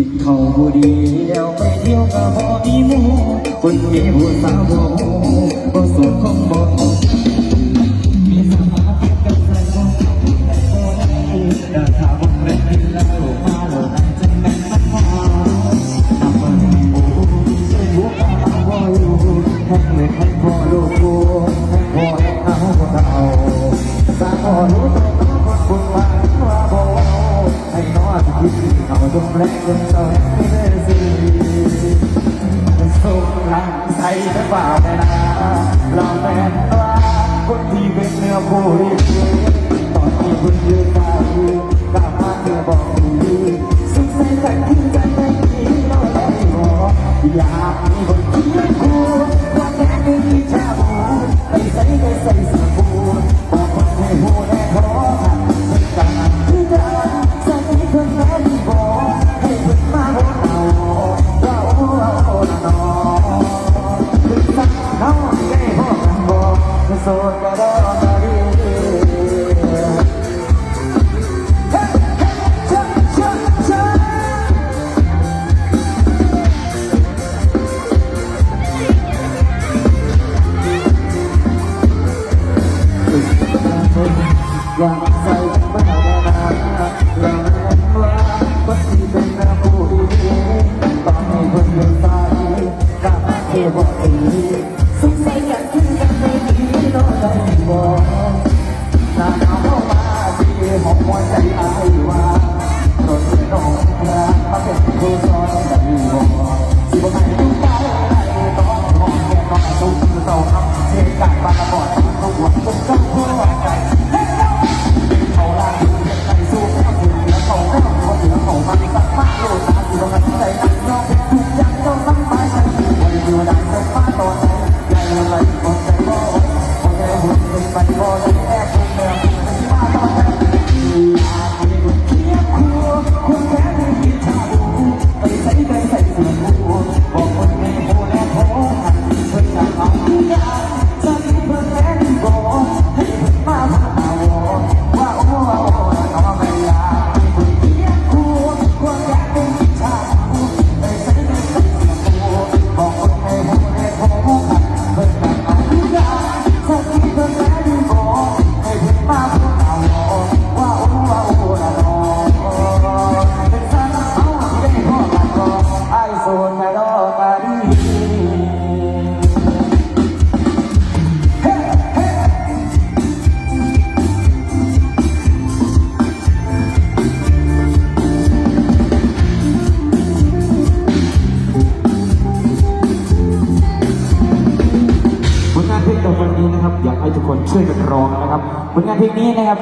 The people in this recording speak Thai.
กินเขาบุรีเดียวไปเที่ยวกับบ่มีหมู่คนมีผู้สาวบ่บ่โสดคงบ่ คนเล็กคนโตเสียสิสุขนั่งใส่กราเป๋าไม่นาลองแม่ว่าคนที่เป็นเนื้อคู่ที่ อยากใส่บ้านาหลังว่าปัจจุบันนาโบดีตอนนี้บนเมืองใต้กับเทวตีสุขใจกันขึ้นกันไม่ดีน้องได้บอกน้ำหนาวเข้ามาดีหอมหัวใจอายว่าตอนนี้องมาเป็นผู้สอนกันอยู่สิบวันไหนต้องไปต้องมองแค่น้องตุ้มเต่าครับเทกันบ้านก่อน ช่วยกันร้องนะครับผลงานเพลงนี้นะครับ